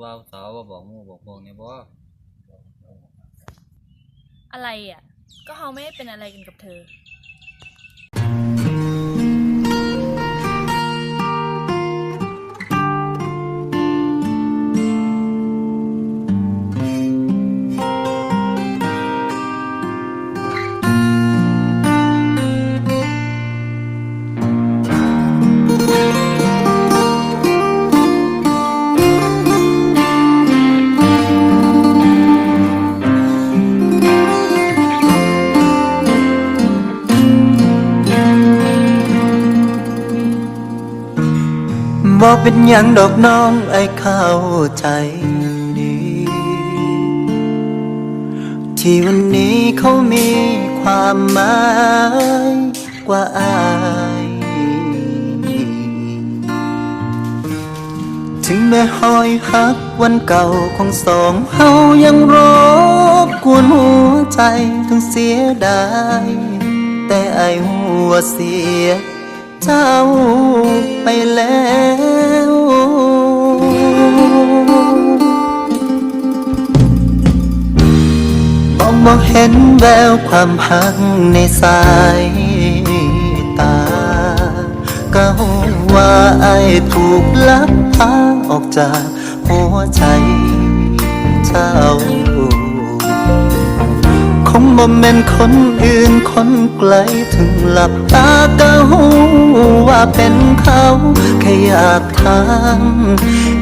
ว่าสาวว่าบอกหมู่บอกพวกนี้บ่อะไรอะ ก็เขาไม่ได้เป็นอะไรกันกับเธอ บ่เป็นยังดอกน้องไอ้เข้าใจดี ที่วันนี้เขามีความหมายกว่าอาย ถึงแม้หอยหักวันเก่าของสองเฮายังรบกวนหัวใจทั้งเสียดาย แต่ไอ้หัวเสีย เจ้าไปแล้วมองมองเห็นแววความหักในสายตา ก็ว่าไอ้ถูกลักพาออกจากหัวใจเจ้า บ่แม่นคนอื่นคนไกลถึงหลับตาก็หูว่าเป็นเขาแค่อยากถาม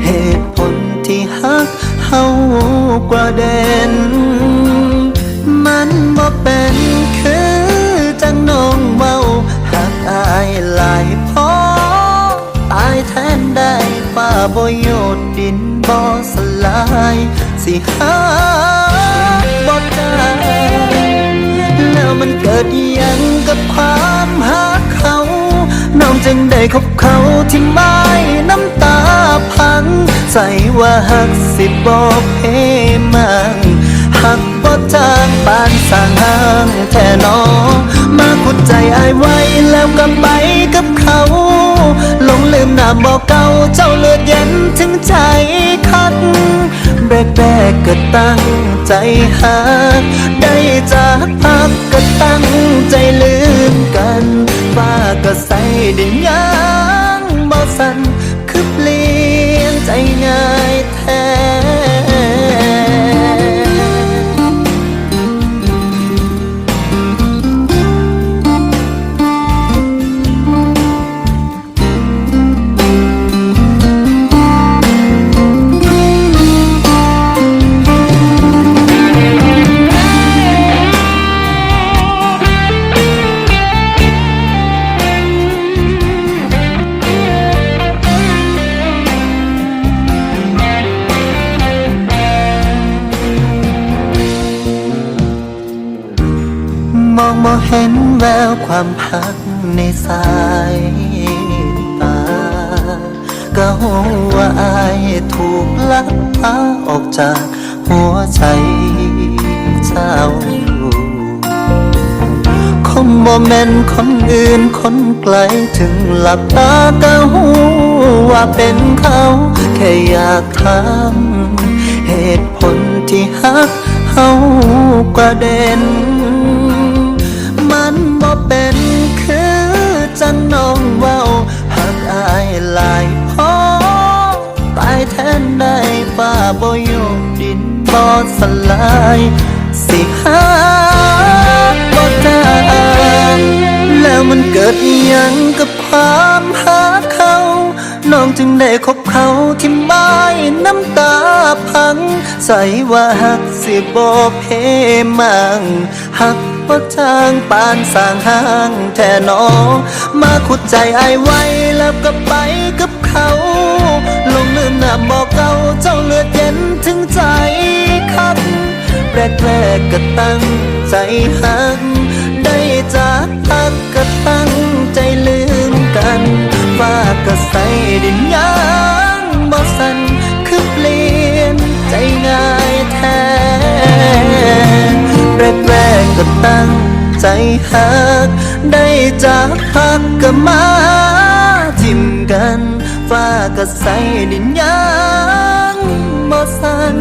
เหตุผลที่ฮักเฮากว่าเด่นมันบ่เป็นคือจังน้องเมาหักอายหลายพอตายแทนได้ฟ้าบ่โยดดินบ่สลาย สิหาบ่ได้ เกิดยังกับความหักเขา น้องจึงได้คบเขาที่ไม่น้ำตาพัง ใส่ว่าหักสิบอกเพมังหักบ่จางปานสางห้างแท่นอมาขุดใจอายไว้แล้วก็ไปกับเขาหลงลืมนามบอกเก่าเจ้าเลือดเย็นถึงใจคัด แรกแรกก็ตั้งใจหา ได้จากพักก็ตั้งใจลืมกัน ฟ้าก็ใส่ดินยางบ่สันคือเปลี่ย เห็นแววความพักในสายตาก็หัวาอายถูกลักพาออกจากหัวใจเจ้าคงบ่แม่นคนอื่นคนไกลถึงหลับตาก็หูว่าเป็นเขา แค่อยากถามเหตุผลที่ฮักเฮากว่าเด่นมัน โยกดินบ่สลาย สิหาบ่ได้แล้วมันเกิดยังกับความหาเขาน้องจึงได้คบเขาที่ไม่น้ำตาพัง ใส่ว่าหักสิบ่เพมังหักบ่จางปานสางห้างแท่นอมาขุดใจไอไว้แล้วก็ไปกับเขา หน้าบอกเก่าเจ้าเลือดเย็นถึงใจคักแรกแรกก็ตั้งใจหักได้จากพักก็ตั้งใจลืมกันฟ้าก็ใส่ดินยังบ่สันคือเปลี่ยนใจง่ายแท้แรกแรกก็ตั้งใจหักได้จากพักก็มาทิมกัน ฟ้าก็ใส่ดินยางบ่สั่น